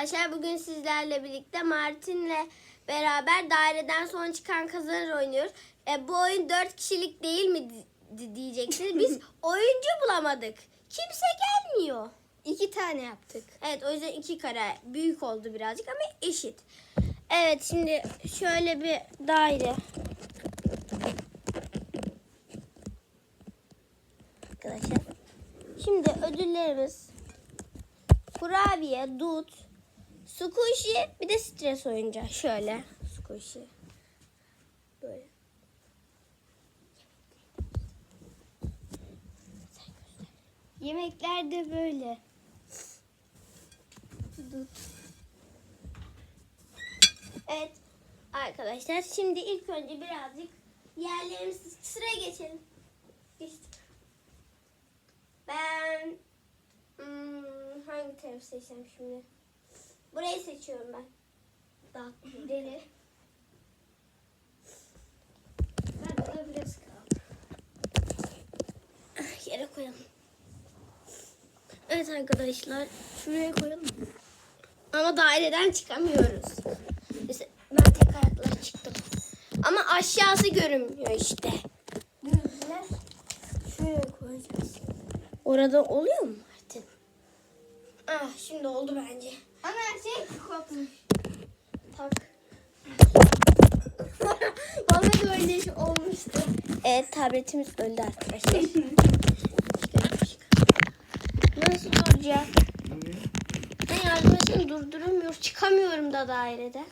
Arkadaşlar bugün sizlerle birlikte Martin'le beraber daireden son çıkan kazanır oynuyoruz. E, bu oyun 4 kişilik değil mi di- di- diyeceksiniz. Biz oyuncu bulamadık. Kimse gelmiyor. İki tane yaptık. Evet o yüzden iki kare büyük oldu birazcık ama eşit. Evet şimdi şöyle bir daire. Arkadaşlar. Şimdi ödüllerimiz kurabiye, dut, squishy bir de stres oyuncağı. Şöyle squishy. Böyle. Yemekler de böyle. Evet arkadaşlar şimdi ilk önce birazcık yerlerimiz sıraya geçelim. Geçtik. Ben hmm, hangi tarafı seçsem şimdi? Burayı seçiyorum ben. Dağıttım. Deli. Ben burada biraz kaldım. Yere koyalım. Evet arkadaşlar şuraya koyalım. Ama daireden çıkamıyoruz. İşte ben tek ayakla çıktım. Ama aşağısı görünmüyor işte. Düzler. Şuraya koyacağız. Orada oluyor mu Martin? Ah şimdi oldu bence. Her şey kopmuş. Tak. Bana da öyle şey olmuştu. Evet tabletimiz öldü arkadaşlar. Nasıl duracak? Ben etsin durduramıyor. Çıkamıyorum da dairede.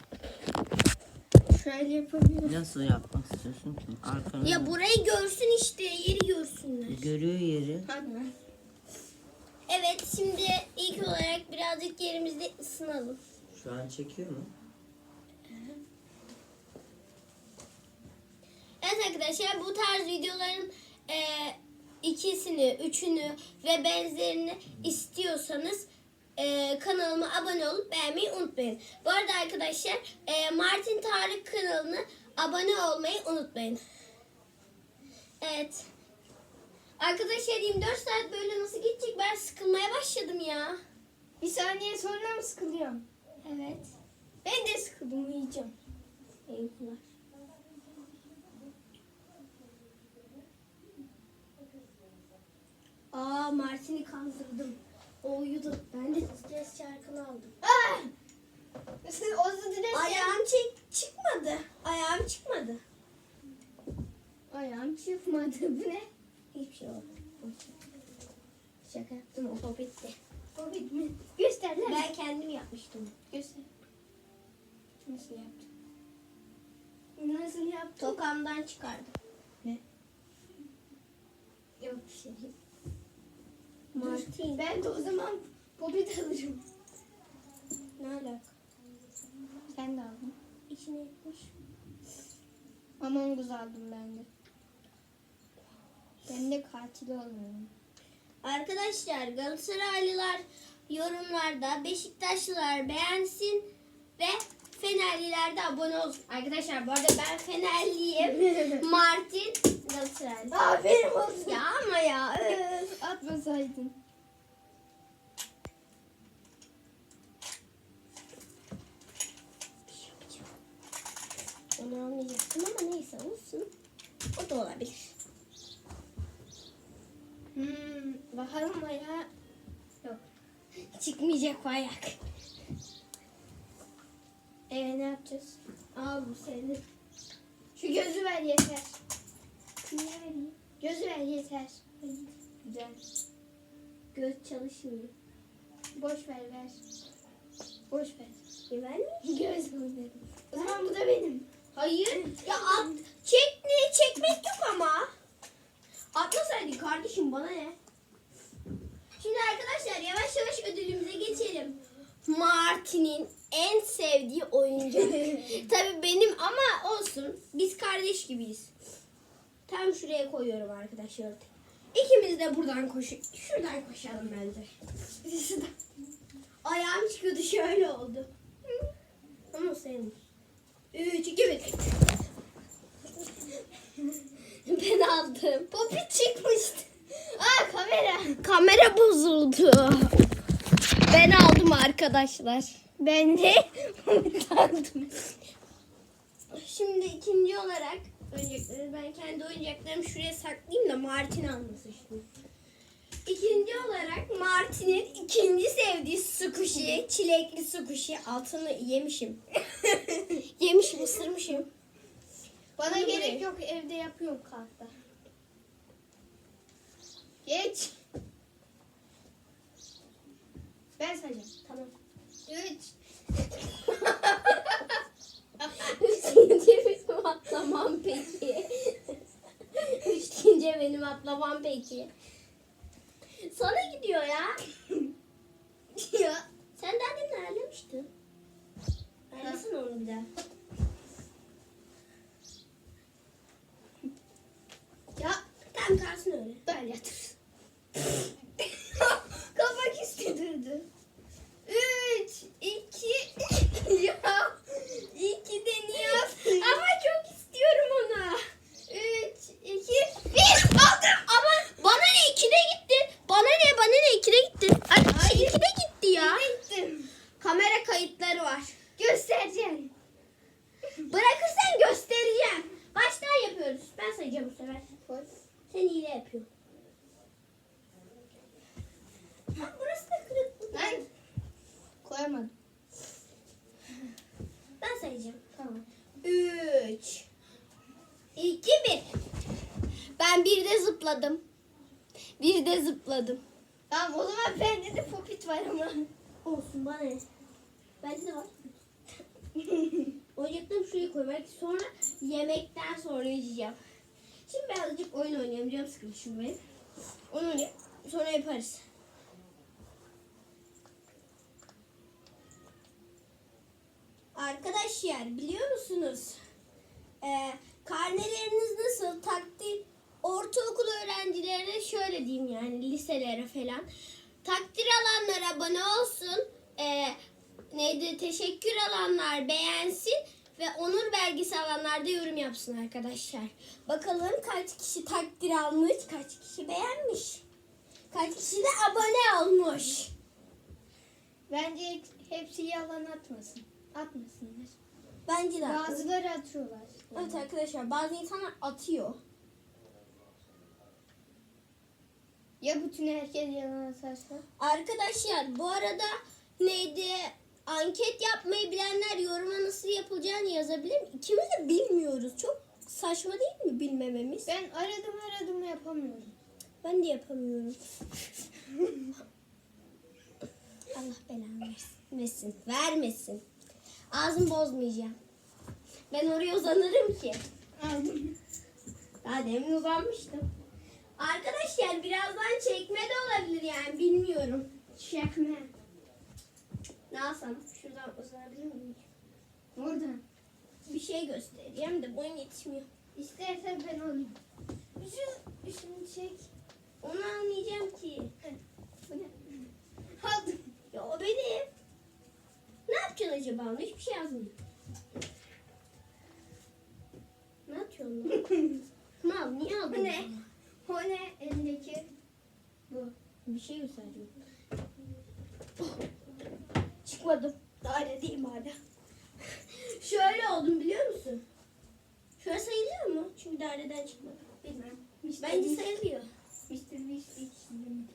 Şöyle yapabilirim. Nasıl yapmak istiyorsun ki? Arkanı Ya burayı görsün işte. Yeri görsünler. görüyor yeri. Hadi. Evet şimdi ilk olarak birazcık yerimizde ısınalım. Şu an çekiyor mu? Evet arkadaşlar bu tarz videoların e, ikisini, üçünü ve benzerini istiyorsanız e, kanalıma abone olup beğenmeyi unutmayın. Bu arada arkadaşlar e, Martin Tarık kanalına abone olmayı unutmayın. Evet. Arkadaşlar 24 saat böyle nasıl gidecek ben sıkılmaya başladım ya. Bir saniye sonra mı sıkılıyorum? Evet. Ben de sıkıldım uyuyacağım. Eyvallah. Aa Martin'i kandırdım. O uyudu. Ben de stres şarkını aldım. Ah! Siz o stres Ayağım çek çıkmadı. Ayağım çıkmadı. Ayağım çıkmadı. Bu ne? Hiçbir şey olmadı. Şaka yaptım o hobitti. Covid mi? Göster lan. Ben kendim yapmıştım. Göster. Nasıl yaptın? Nasıl yaptın? Tokamdan çıkardım. Yok bir şey. Martin. Ben de o zaman Covid alırım. Ne alaka? Sen de aldın. İçine etmiş. Among Us aldım ben de. Ben de katil olmuyorum. Arkadaşlar Galatasaraylılar yorumlarda Beşiktaşlılar beğensin ve Fenerliler de abone olsun. Arkadaşlar bu arada ben Fenerliyim. Martin Galatasaraylı. Aferin olsun. Ya ama ya. öf. Atmasaydın. Onu almayacaktım ama neyse olsun. O da olabilir. Hmm, bakalım ayağı. Yok. Çıkmayacak o ayak. Ee, ne yapacağız? Al bu senin. Şu gözü ver yeter. Ne vereyim? Gözü ver yeter. Güzel. Göz çalışmıyor. Boş ver ver. Boş ver. E ben mi? Göz ver. O zaman bu da benim. Hayır. Ya at. Çek ne? Çekmek yok ama. Atmasaydın kardeşim bana ne? Şimdi arkadaşlar yavaş yavaş ödülümüze geçelim. Martin'in en sevdiği oyuncak. Tabii benim ama olsun. Biz kardeş gibiyiz. Tam şuraya koyuyorum arkadaşlar. İkimiz de buradan koş şuradan koşalım bence. Ayağım çıkıyordu şöyle oldu. Ama senin. 3, 2, 1. ben aldım. Popi çıkmıştı. Aa kamera. Kamera bozuldu. Ben aldım arkadaşlar. Ben de utandım. Şimdi ikinci olarak oyuncakları ben kendi oyuncaklarımı şuraya saklayayım da Martin almasın şimdi. İkinci olarak Martin'in ikinci sevdiği sukuşi, çilekli sukuşi. Altını yemişim. yemişim, ısırmışım. Bana Bunu gerek buraya. yok evde yapıyorum kartta. Geç. Ben sayacağım. Tamam. Üç. Üçüncü benim atlamam peki. Üçüncü benim atlamam peki. Sana gidiyor ya. ya. Sen daha demin ayarlamıştın. Ayarlasana onu bir daha. Ya Tam kalsın öyle. böyle yatır. Kapak istedi. Üç, iki, ya. İki de niye yaptın? Ama çok istiyorum onu. Üç, iki, bir. Aldım. Ama bana ne ikide gitti. Bana ne bana ne ikide gitti. Ay, Hayır. ikide gitti ya. Gittim. Kamera kayıtları var. Göstereceğim. Bırakırsan göstereceğim. Baştan yapıyoruz. Ben sayacağım bu sefer. Sen hile yapıyorsun. Ha, burası da kırık. Ben koyamadım. Ben sayacağım. Tamam. 3 2 1 Ben bir de zıpladım. Bir de zıpladım. Tamam o zaman bende de popit var ama. Olsun bana ne? Bende de var. Oyuncaklarımı şuraya koy. Belki sonra yemekten sonra yiyeceğim. Şimdi birazcık oyun oynayacağım. Canım sıkıldı şimdi benim. Oyun oynayayım. Sonra yaparız. Arkadaşlar biliyor musunuz? Ee, karneleriniz nasıl? Takdir ortaokul öğrencilerine şöyle diyeyim yani liselere falan. Takdir alanlar abone olsun. Ee, neydi? Teşekkür alanlar beğensin ve onur belgesi alanlar da yorum yapsın arkadaşlar. Bakalım kaç kişi takdir almış, kaç kişi beğenmiş. Kaç kişi de abone olmuş. Bence hepsi yalan atmasın. Atmasınlar. Bence de. Bazıları atıyorlar. Evet arkadaşlar bazı insanlar atıyor. Ya bütün herkes yalan atarsa? Arkadaşlar bu arada neydi? Anket yapmayı bilenler yoruma nasıl yapılacağını yazabilir mi? İkimiz de bilmiyoruz. Çok saçma değil mi bilmememiz? Ben aradım aradım yapamıyorum. Ben de yapamıyorum. Allah belanı versin. Vermesin. Ağzımı bozmayacağım. Ben oraya uzanırım ki. Daha demin uzanmıştım. Arkadaşlar birazdan çekme de olabilir yani bilmiyorum. Çekme. Ne alsam? Şuradan uzanabilir miyim? Oradan. Bir şey göstereceğim de boyun yetişmiyor. İstersen ben alayım. Şu, şunu çek. Onu almayacağım ki. Bu ne? Aldım. Ya o benim. Ne yapacaksın acaba onu? Hiçbir şey yazmıyor. Ne yapıyorsun lan? Mal niye aldın? Bu ne? O ne? Elindeki. Bu. Bir şey göstereceğim. Çıkmadım. Daire hala. Şöyle oldum biliyor musun? Şöyle sayılıyor mu? Çünkü daireden çıkmadım. Bilmem. Bence sayılıyor. Mr. Beast çizdim.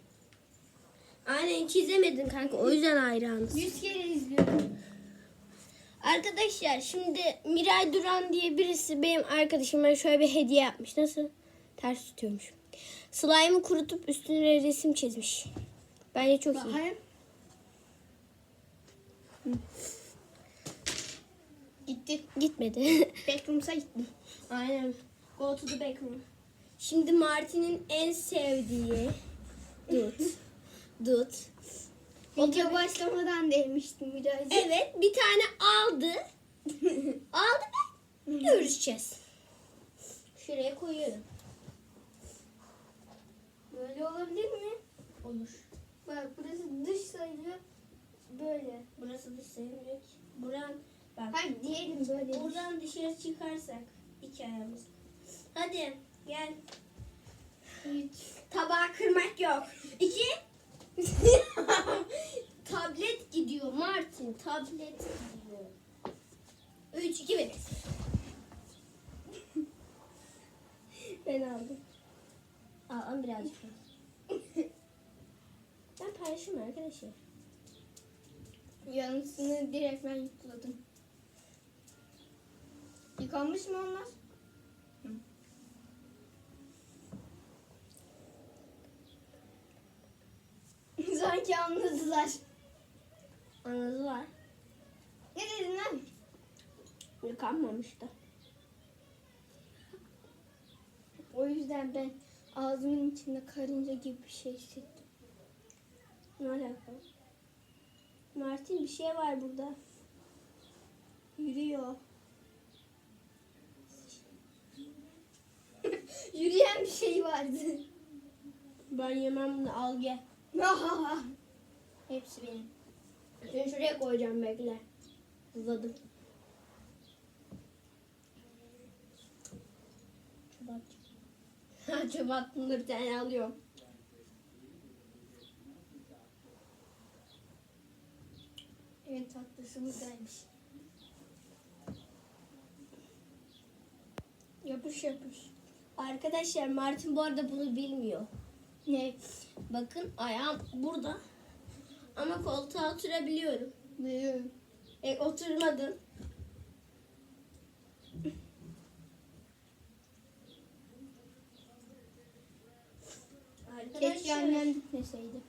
Aynen çizemedin kanka. O yüzden hayranız. Yüz kere izliyorum. Arkadaşlar şimdi Miray Duran diye birisi benim arkadaşıma şöyle bir hediye yapmış. Nasıl? Ters tutuyormuş. Slime'ı kurutup üstüne resim çizmiş. Bence çok iyi. Gitti. Gitmedi. Backrooms'a gittim. Aynen. Go to the back room. Şimdi Martin'in en sevdiği Dut. Dut. Video başlamadan demiştim birazcık. Evet bir tane aldı. aldı ben. Görüşeceğiz. Şuraya koyuyorum. Böyle olabilir mi? Olur. Bak burası dış sayılıyor. Böyle. Burası dış sayılmıyor ki. Buran bak. Hayır diyelim böyle. Buradan dışarı çıkarsak iki ayağımız. Hadi gel. Üç. Tabağı kırmak yok. İki. tablet gidiyor Martin. Tablet gidiyor. 3 2 1. ben aldım. Al birazcık. ben arkadaşlar. Yanısını direkt ben yıkladım. Yıkanmış mı onlar? Hı. Sanki anladılar. Anladılar. Ne dedin lan? Yıkanmamış da. O yüzden ben ağzımın içinde karınca gibi bir şey hissettim. Ne alaka? Martin bir şey var burada. Yürüyor. Yürüyen bir şey vardı. Ben yemem bunu al gel. Hepsi benim. Seni şuraya koyacağım bekle. Uzadım. Çöp attım da bir tane alıyorum. En tatlısı buradaymış. Yapış yapış. Arkadaşlar Martin bu arada bunu bilmiyor. Ne? Bakın ayağım burada. Ama koltuğa oturabiliyorum. Biliyorum. E oturmadın. Keşke annem gitmeseydi.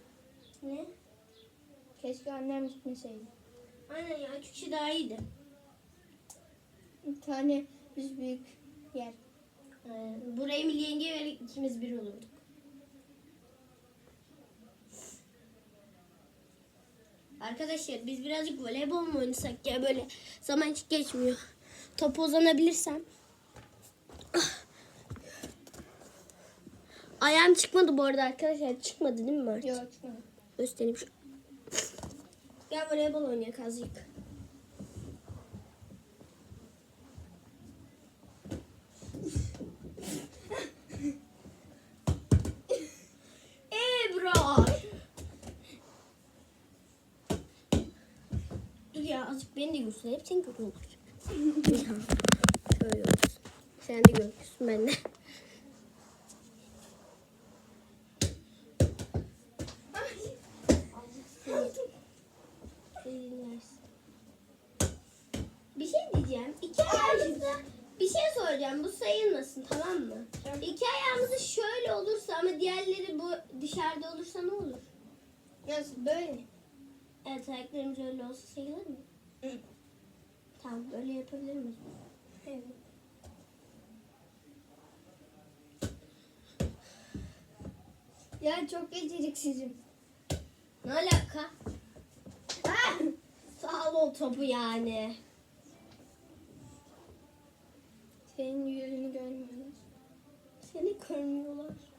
Ne? Keşke annem gitmeseydi. Aynen ya kişi daha iyiydi. Bir tane biz büyük yer. Ee, burayı Milli yenge ve ikimiz bir olurduk. Arkadaşlar biz birazcık voleybol mu oynasak ya böyle zaman hiç geçmiyor. Topa uzanabilirsem. Ayağım çıkmadı bu arada arkadaşlar. Çıkmadı değil mi Mert? Yok çıkmadı. Göstereyim şu. Gel voleybol oynayalım azıcık. Ya azıcık beni de görsün. Hep sen kötü olur. Şöyle. Sen de görürsün ben de. Dinlersin. Bir şey diyeceğim. İki ayağımızda bir şey soracağım. Bu sayılmasın tamam mı? İki ayağımızı şöyle olursa ama diğerleri bu dışarıda olursa ne olur? Nasıl böyle? Evet ayaklarımız öyle olsa sayılır mı? Hı. Tamam böyle yapabilir miyiz? Evet. Ya çok beceriksizim. Ne alaka? Ah! Sağ ol topu yani. Senin yüzünü görmüyorlar. Seni görmüyorlar.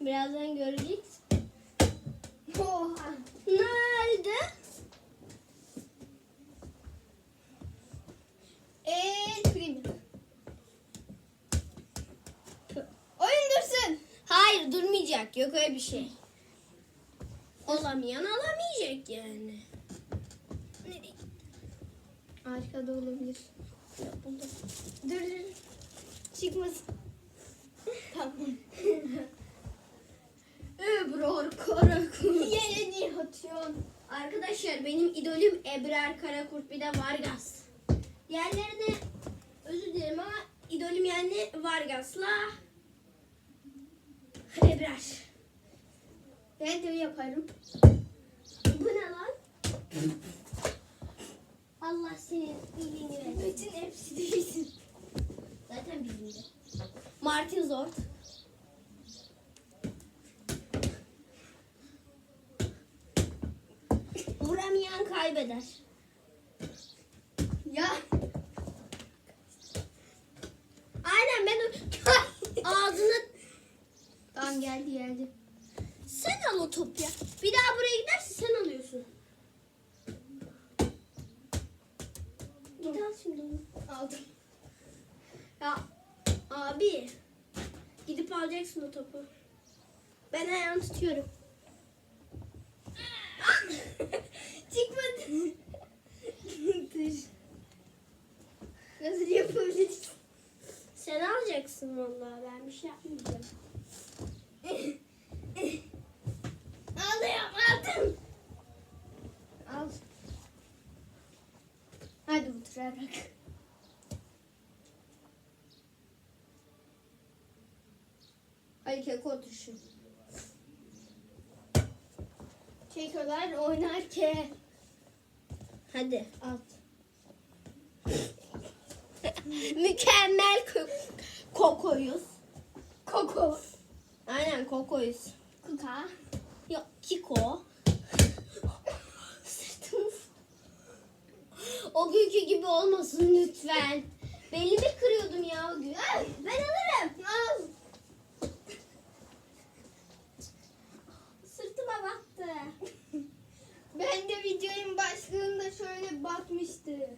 Birazdan göreceksin. Oha. Ne oldu? El primi. Oyun dursun. Hayır durmayacak. Yok öyle bir şey. Olamayan alamayacak yani. Nereye? Arkada olabilir. Dur dur. Çıkmasın. Tamam. Ebrar Karakurt. Yere niye atıyorsun? Arkadaşlar benim idolüm Ebrar Karakurt bir de Vargas. Diğerlerine özür dilerim ama idolüm yani Vargas'la Ebrar. Ben de yaparım. Bu ne lan? Allah senin iyiliğini versin. Bütün hepsi değilsin. Zaten bizim de. Martin Zord. Vuramayan kaybeder. Ya. Aynen ben ağzını Tamam geldi geldi. sen al o topu ya. Bir daha buraya giderse sen alıyorsun. Git al şimdi. Aldım. Abi gidip alacaksın o topu. Ben ayağını tutuyorum. Çıkmadı. Dur. Nasıl yapabiliriz? Sen alacaksın vallahi ben bir şey yapmayacağım. Alıyorum aldım. Al. Hadi oturarak. Hadi keko otursun. Çekiyorlar oynarken. Hadi. At. Mükemmel ko- kokoyuz. Koko. Aynen kokoyuz. Kuka. Yok Kiko. O günkü gibi olmasın lütfen. Belimi kırıyordum ya o gün. Ben alırım. Al. Sırtıma battı. Ben de videonun şöyle bakmıştı.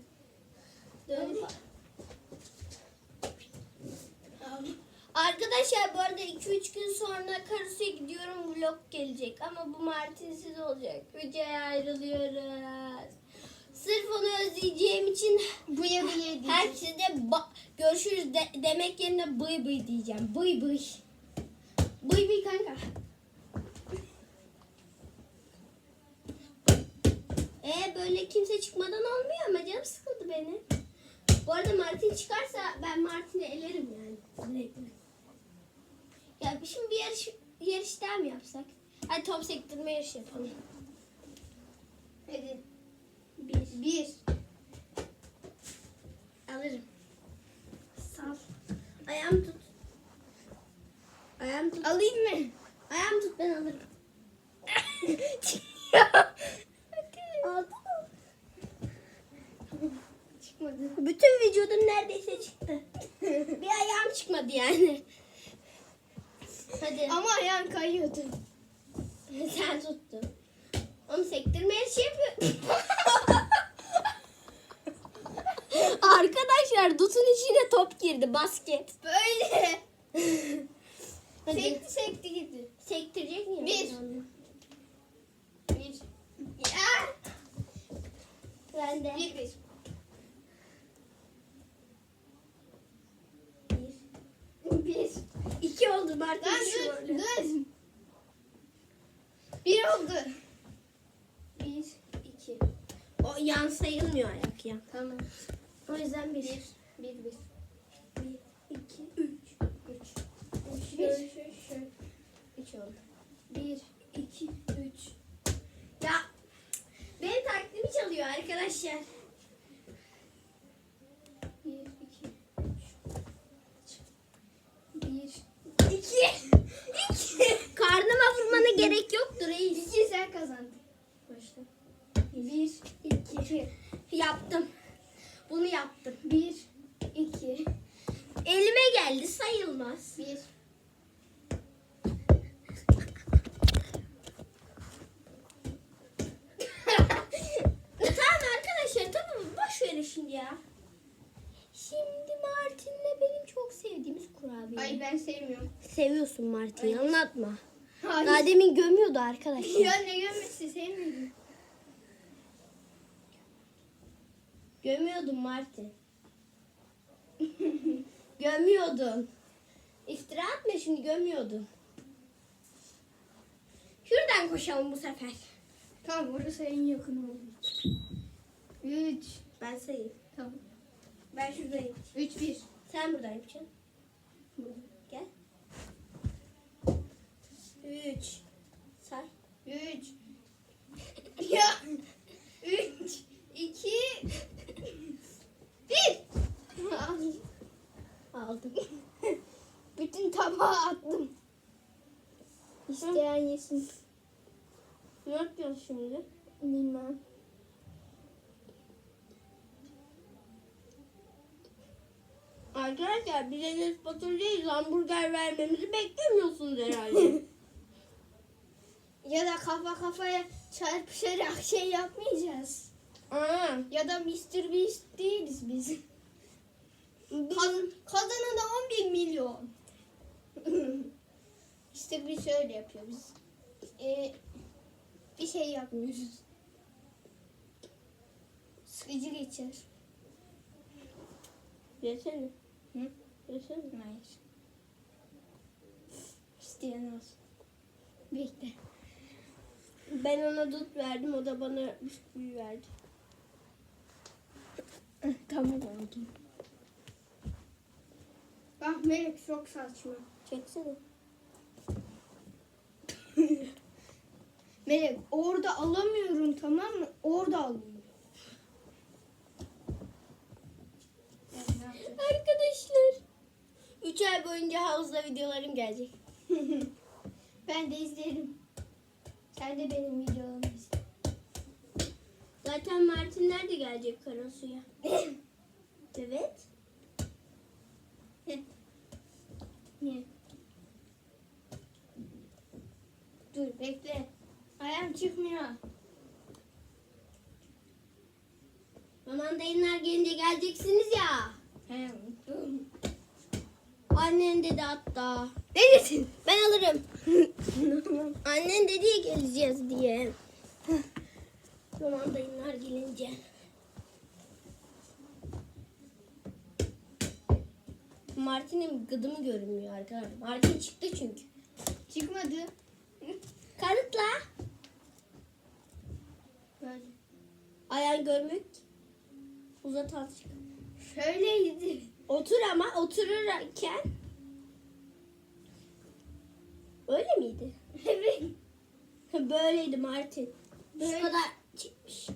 Arkadaşlar bu arada 2-3 gün sonra Karasu'ya gidiyorum vlog gelecek ama bu Martinsiz olacak. Videoya ayrılıyoruz. Sırf onu özleyeceğim için Buya buya diyeceğiz. herkese görüşürüz de- demek yerine bıy bıy diyeceğim. Bıy bıy. Bıy bıy kanka. E böyle kimse çıkmadan olmuyor ama canım sıkıldı benim. Bu arada Martin çıkarsa ben Martin'i elerim yani. Ya şimdi bir yarış, yarış daha mı yapsak? Hadi top sektirme yarışı yapalım. Hadi. Bir. Bir. Alırım. Sal. Ayağımı tut. Ayağımı tut. Alayım mı? Ayağımı tut ben alırım. Aldın mı? Çıkmadı. Bütün vücudum neredeyse çıktı. bir ayağım çıkmadı yani. Hadi. Ama ayağın kayıyordu. Sen tuttun. Onu sektirme yarışı yapıyor. Arkadaşlar Dut'un içine top girdi basket. Böyle. Hadi. Sekti sekti gitti. Sektirecek miyim? Bir. Bir. Ya. Ben de. Bir bir. Bir. İki oldu Martin Lan dur oldu. dur. Bir oldu. Bir. iki. O yan sayılmıyor ayak yan. Tamam. O yüzden bir. Bir. Bir bir. Bir, iki, üç. Üç. Üç, Bir. şöyle, şöyle, şöyle. Üç oldu. Bir. İki, üç. Ya benim taklidimi çalıyor arkadaşlar. Bir. iki, Üç. Bir. İki. İki. Karnıma vurmana gerek yoktur reis. İki sen kazandın. Başla. Bir. iki. Yaptım. Bunu yaptım. Bir. iki. Elime geldi sayılmaz. Bir. tamam arkadaşlar tamam boş verin şimdi ya. Şimdi Martin'le benim çok sevdiğimiz kurabiye. Ay ben sevmiyorum. Martin'i Hayır. anlatma. Hayır. Daha demin gömüyordu arkadaşlar. Ya ne gömmesi sevmiyorum. Gömüyordun Martin. gömüyordun. İftira atma şimdi gömüyordun. Şuradan koşalım bu sefer. Tamam orası en yakın oldu. Üç. Ben sayayım. Tamam. Ben şuradayım. Üç bir. Sen buradan yapacaksın. Üç. Say. Üç. ya. Üç. iki, Bir. Al. Aldım. Bütün tabağı attım. İsteyen yesin. ne yapıyorsun şimdi? Bilmem. Arkadaşlar bize Enes Batur değil hamburger vermemizi beklemiyorsunuz herhalde. Ya da kafa kafaya çarpışarak şey yapmayacağız. Aa, Ya da Mr. Beast değiliz biz. Kaz- kazanı da 11 milyon. İşte biz şöyle yapıyoruz. Ee, bir şey yapmıyoruz. Sıkıcı geçer. Yesene. Hı? Yesene. Hayır. İsteyen olsun. Bekle. Ben ona dut verdim. O da bana bisküvi verdi. tamam oldu. Bak Melek çok saçma. Çeksene. Melek orada alamıyorum tamam mı? Orada alıyorum. Arkadaşlar. 3 ay boyunca havuzda videolarım gelecek. ben de izlerim. Sen de benim videolarımı izle. Zaten Martinler de gelecek Karasu'ya. evet. Niye? Dur bekle. Ayağım çıkmıyor. Aman dayınlar gelince geleceksiniz ya. He, unuttum. Annen dedi hatta. Ne dedin? Ben alırım. Annen dedi ya geleceğiz diye. Aman dayınlar gelince. Martin'in gıdımı görünmüyor arkadaşlar. Martin çıktı çünkü. Çıkmadı. Kanıtla. Böyle. Ayağın görmüyor ki. Uzat azıcık. Şöyleydi. Otur ama otururken. Öyle miydi? Evet. Böyleydi Martin. Böyle. Şu kadar çıkmış.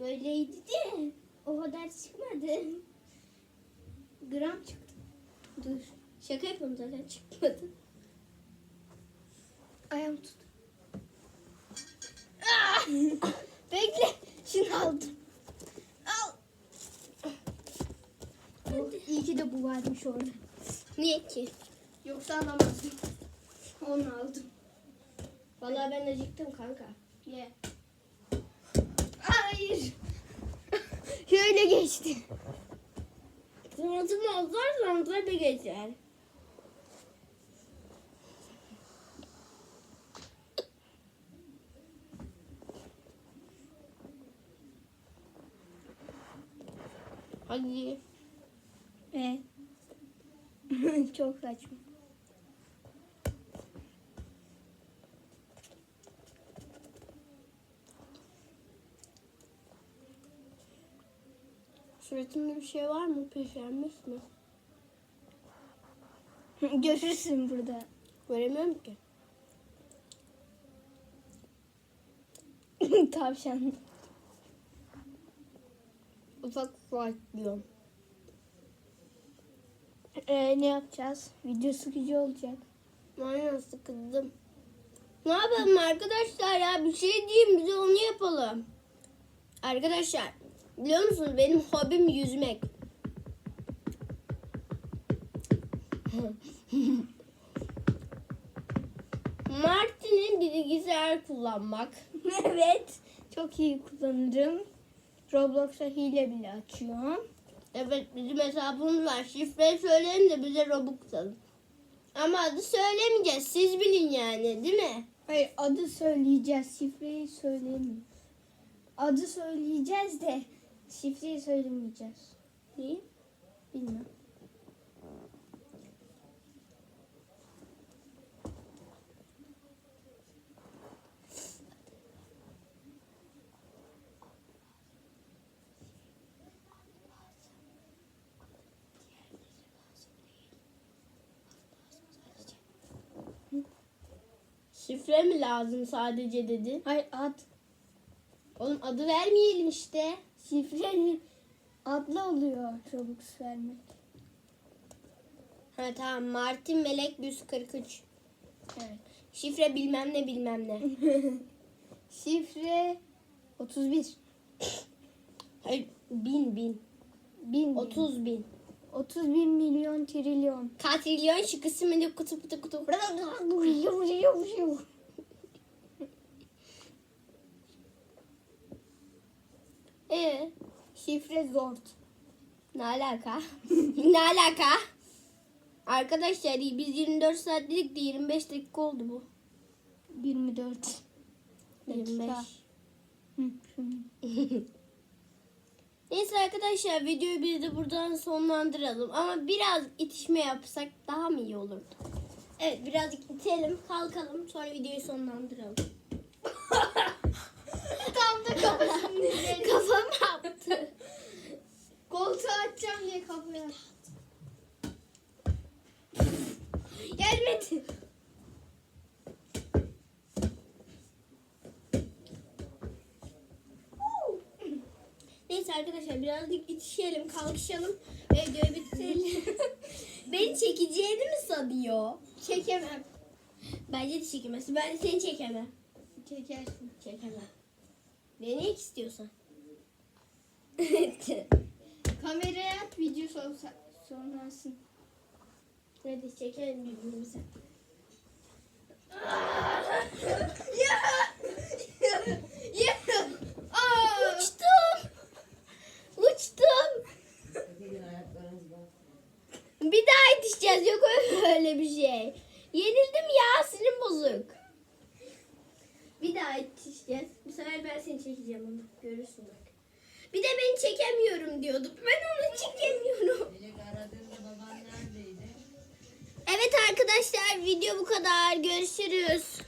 Böyleydi de o kadar çıkmadı. Gram çıktı. Dur. Şaka yapıyorum zaten çıkmadı. Ayağım tut. Ah! Bekle. Şunu aldım. Al. Oh, iyi ki de bu varmış orada. Niye ki? Yoksa alamazdım. Onu aldım. Vallahi ben acıktım kanka. Ye. Hayır. Şöyle geçti. Mazlar zanzara da geçer. Hadi. Evet. Çok saçma. Suratımda bir şey var mı? Peşermiş mi? Görürsün burada. Göremiyorum ki. Tavşan. Ufak ufak diyorum. Ee, ne yapacağız? Video sıkıcı olacak. Aynen sıkıldım. Ne yapalım arkadaşlar ya? Bir şey diyeyim bize onu yapalım. Arkadaşlar biliyor musunuz benim hobim yüzmek. Martin'in bilgisayar kullanmak. evet. Çok iyi kullanırım. Roblox'a hile bile açıyorum. Evet bizim hesabımız var. Şifreyi söyleyin de bize Robux alın. Ama adı söylemeyeceğiz. Siz bilin yani değil mi? Hayır adı söyleyeceğiz. Şifreyi söylemiyoruz. Adı söyleyeceğiz de şifreyi söylemeyeceğiz. Niye? Bilmem. Şifre mi lazım sadece dedin? Hayır ad. Oğlum adı vermeyelim işte. Şifre adlı oluyor Robux vermek. Ha tamam Martin Melek 143. Evet. Şifre bilmem ne bilmem ne. Şifre 31. Hayır bin bin. Bin. 30 bin. 31 milyon trilyon. Katrilyon şıkısı mı kutu kutu kutu. Ee, Şifre zor. ne alaka? ne alaka? Arkadaşlar biz 24 saat dedik de 25 dakika oldu bu. 24. 25. Hı, şunu. Neyse arkadaşlar videoyu biz de buradan sonlandıralım. Ama biraz itişme yapsak daha mı iyi olurdu? Evet birazcık itelim kalkalım sonra videoyu sonlandıralım. Tam da kafasının üzerine. Kafam yaptı. Koltuğu açacağım diye kafaya. Gelmedi. Neyse arkadaşlar birazcık itişelim, kalkışalım ve videoyu bitirelim. Beni çekeceğini mi sanıyor? Çekemem. Bence de çekemezsin. Ben de seni çekemem. Çekersin. Çekemem. Deneyek istiyorsan. Kameraya at video sonsa, sonrasın. Hadi çekelim birbirimizi. Aa! Uçtum. Uçtum. Bir daha yetişeceğiz. Yok öyle bir şey. Yenildim ya. Sinirim bozuk. Bir daha yetişeceğiz. Bu sefer ben seni çekeceğim ama. Görürsün bak. Bir de beni çekemiyorum diyordu. Ben onu çekemiyorum. Evet arkadaşlar video bu kadar. Görüşürüz.